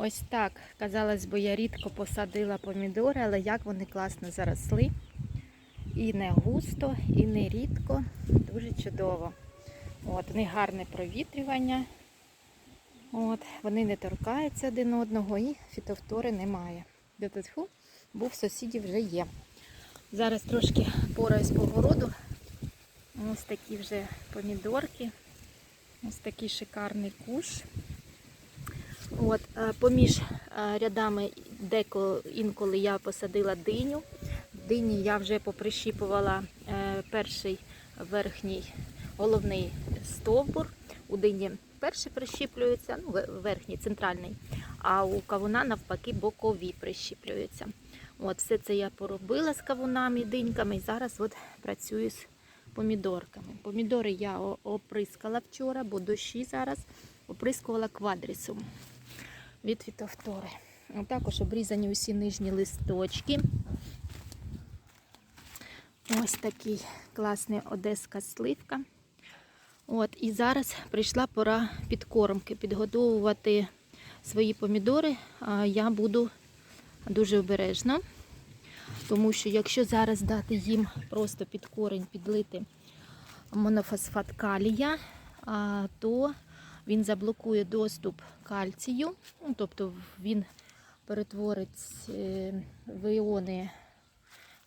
Ось так. Казалось би, я рідко посадила помідори, але як вони класно заросли. І не густо, і не рідко. Дуже чудово. От, них гарне провітрювання. От, вони не торкаються один одного і фітофтори немає. Тьфу, був сусідів вже є. Зараз трошки пораюсь по городу. Ось такі вже помідорки. Ось такий шикарний куш. От, е, поміж е, рядами деколи інколи я посадила диню. Дині я вже поприщіпувала е, перший верхній головний стовбур. У дині перший прищіплюється, ну, верхній, центральний, а у кавуна навпаки бокові прищіплюються. От, все це я поробила з кавунами, диньками і зараз от працюю з помідорками. Помідори я оприскала вчора, бо дощі зараз оприскувала квадрісом від фітофтори. Також обрізані усі нижні листочки. Ось такий класний одеська сливка. От, і зараз прийшла пора підкормки, підготовувати свої помідори. Я буду дуже обережно, тому що якщо зараз дати їм просто під корень підлити монофосфат калія, то він заблокує доступ кальцію, ну, тобто він перетворить е, в іони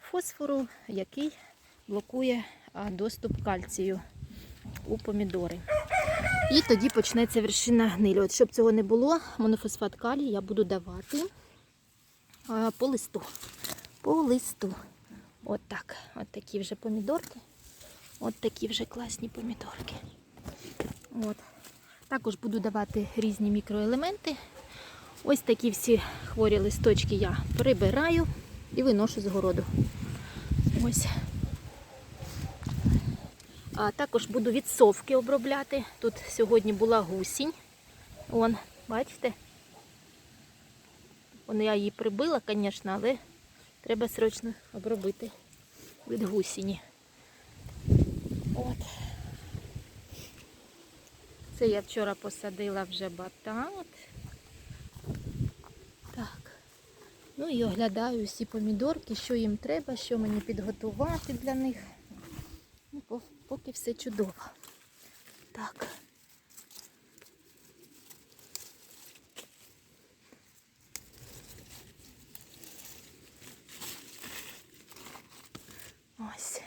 фосфору, який блокує доступ кальцію у помідори. І тоді почнеться вершина гнилі. От щоб цього не було, монофосфат калію я буду давати по листу. По листу. От так. От такі вже помідорки. От такі вже класні помідорки. От. Також буду давати різні мікроелементи. Ось такі всі хворі листочки я прибираю і виношу з городу. Ось. А також буду відсовки обробляти. Тут сьогодні була гусінь. Вон, бачите? Вон я її прибила, звісно, але треба срочно обробити від гусіні. От. Це я вчора посадила вже батат. Так. Ну і оглядаю всі помідорки, що їм треба, що мені підготувати для них. Ну, поки все чудово. Так. Ось.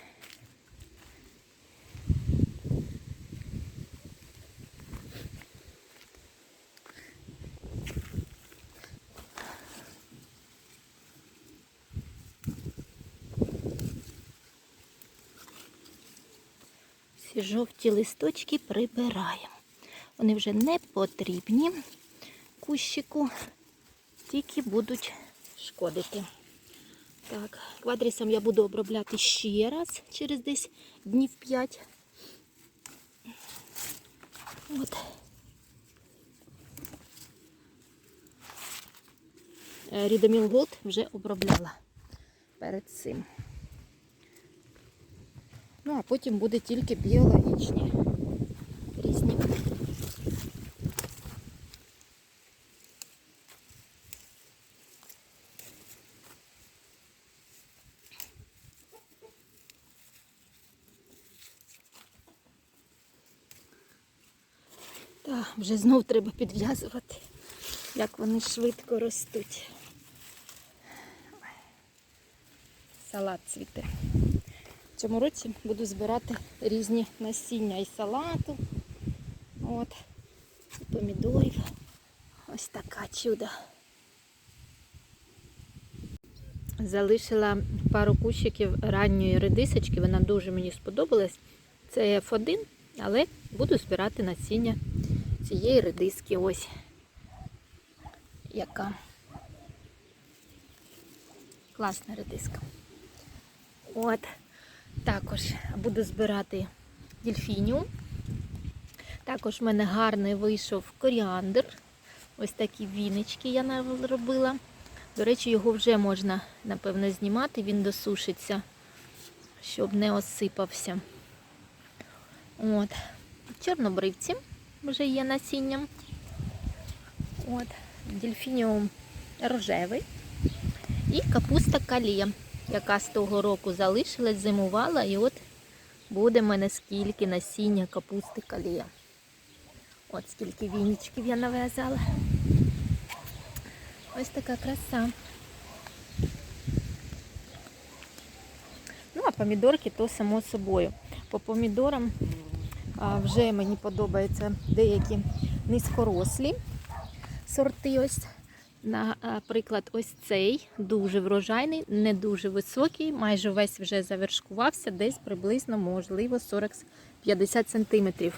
Ці жовті листочки прибираємо. Вони вже не потрібні кущику, тільки будуть шкодити. Так, квадрісом я буду обробляти ще раз через десь днів 5. От. Е, Рідоміл вже обробляла перед цим. Ну, а потім буде тільки біологічні різні. Так, вже знов треба підв'язувати, як вони швидко ростуть. Салат цвіте. Цьому році буду збирати різні насіння і салату. От, і помідорів. Ось така чудо. Залишила пару кущиків ранньої редисочки, вона дуже мені сподобалась. Це F1, але буду збирати насіння цієї редиски. Ось яка класна редиска. От. Також буду збирати дельфініум. Також в мене гарний вийшов коріандр. Ось такі віночки я наробила. До речі, його вже можна, напевно, знімати, він досушиться, щоб не осипався. От. Чорнобривці вже є насінням. От. дельфініум рожевий і капуста калія, яка з того року залишилась, зимувала, і от буде в мене скільки насіння капусти калія. От скільки вінічків я нав'язала. Ось така краса. Ну, а помідорки то само собою. По помідорам а, вже мені подобаються деякі низькорослі сорти. Ось, наприклад, ось цей дуже врожайний, не дуже високий, майже весь вже завершкувався, десь приблизно, можливо, 40-50 сантиметрів.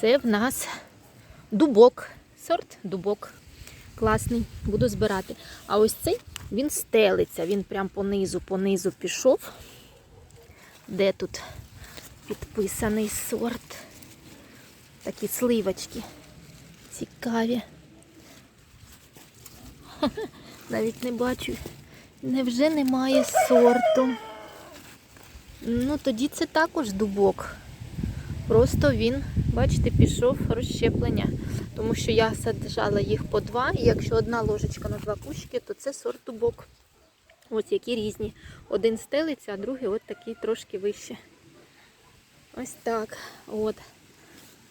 Це в нас дубок, сорт дубок. Класний, буду збирати. А ось цей він стелиться, він прям понизу, понизу пішов. Де тут підписаний сорт? Такі сливочки. Цікаві. Навіть не бачу. Невже немає сорту? Ну, тоді це також дубок. Просто він, бачите, пішов розщеплення. Тому що я саджала їх по два, і якщо одна ложечка на два кущики, то це сорт дубок. Ось які різні. Один стелиться, а другий от такий трошки вище. Ось так. От.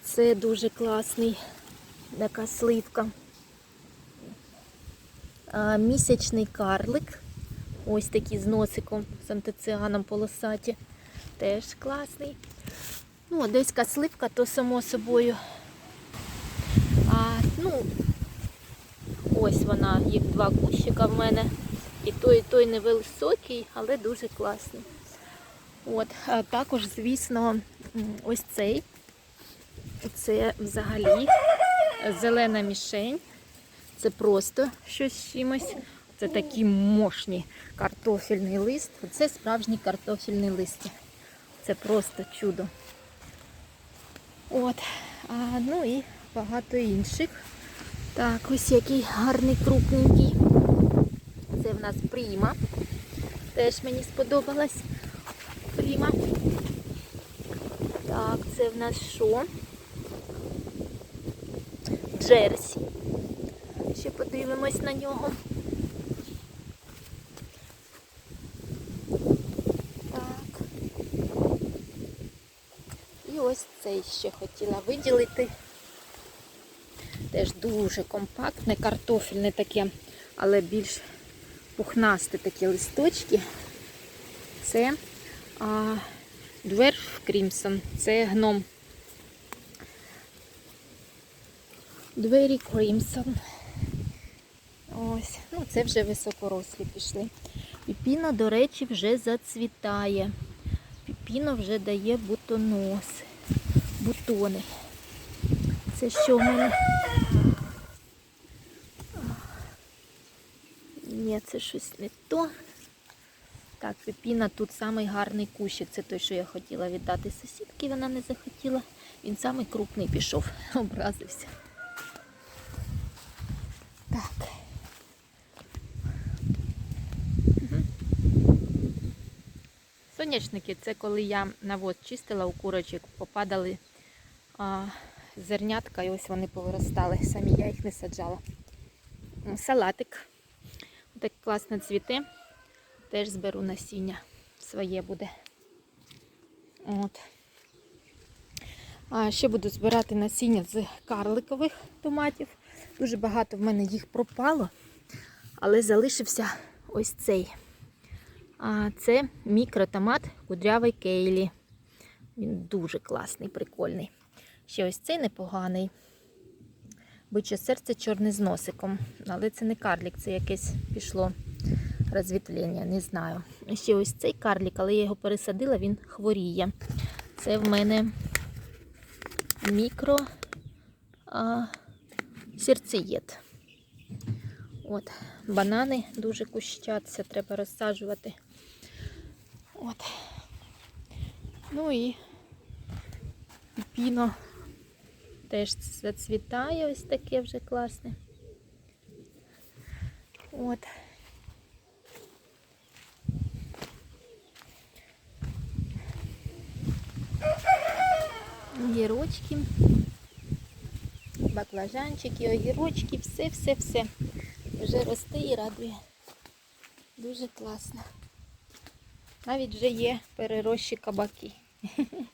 Це дуже класний така сливка. Місячний карлик. Ось такий з носиком, з антиціаном полосаті. Теж класний. Ну, одеська сливка, то само собою. А, ну, ось вона, їх два кущика в мене. І той, і той невисокий, але дуже класний. От, а також, звісно, ось цей. Це взагалі зелена мішень. Це просто щось чимось. Це такий мощний картофельний лист. Це справжній картофельний лист. Це просто чудо. От. А, ну і багато інших. Так, ось який гарний крупненький. Це в нас пріма. Теж мені сподобалась. Пріма. Так, це в нас що? Джерсі. Подивимось на нього. Так. І ось цей ще хотіла виділити. Теж дуже компактне, картофельне таке, але більш пухнасті такі листочки. Це а, Dwarf Crimson, це гном. Двері Crimson. Ось, ну це вже високорослі пішли. Піпіно, до речі, вже зацвітає. Піпіно вже дає бутонос. Бутони. Це що в мене? Ні, це щось не то. Так, пепіна тут самий гарний кущик. Це той, що я хотіла віддати сусідки, вона не захотіла. Він самий крупний пішов, образився. Так. Мгм. Сонячники це коли я навоз чистила у курочок, попадали а, зернятка і ось вони повиростали. Самі я їх не саджала. Салатик. Так класно цвіте. Теж зберу насіння. Своє буде. От. А ще буду збирати насіння з карликових томатів. Дуже багато в мене їх пропало, але залишився ось цей. Це мікротомат кудрявий кейлі. Він дуже класний, прикольний. Ще ось цей непоганий. Биче серце чорне з носиком. Але це не карлік, це якесь пішло розвітлення, не знаю. Ще ось цей карлік, але я його пересадила, він хворіє. Це в мене мікро а, серцеєд. От, банани дуже кущаться, треба розсаджувати. От. Ну і піно теж зацвітає ось таке вже класне. От. Гірочки. баклажанчики, огірочки, все, все, все. Вже росте і радує. Дуже класно. Навіть вже є перерощі кабаки.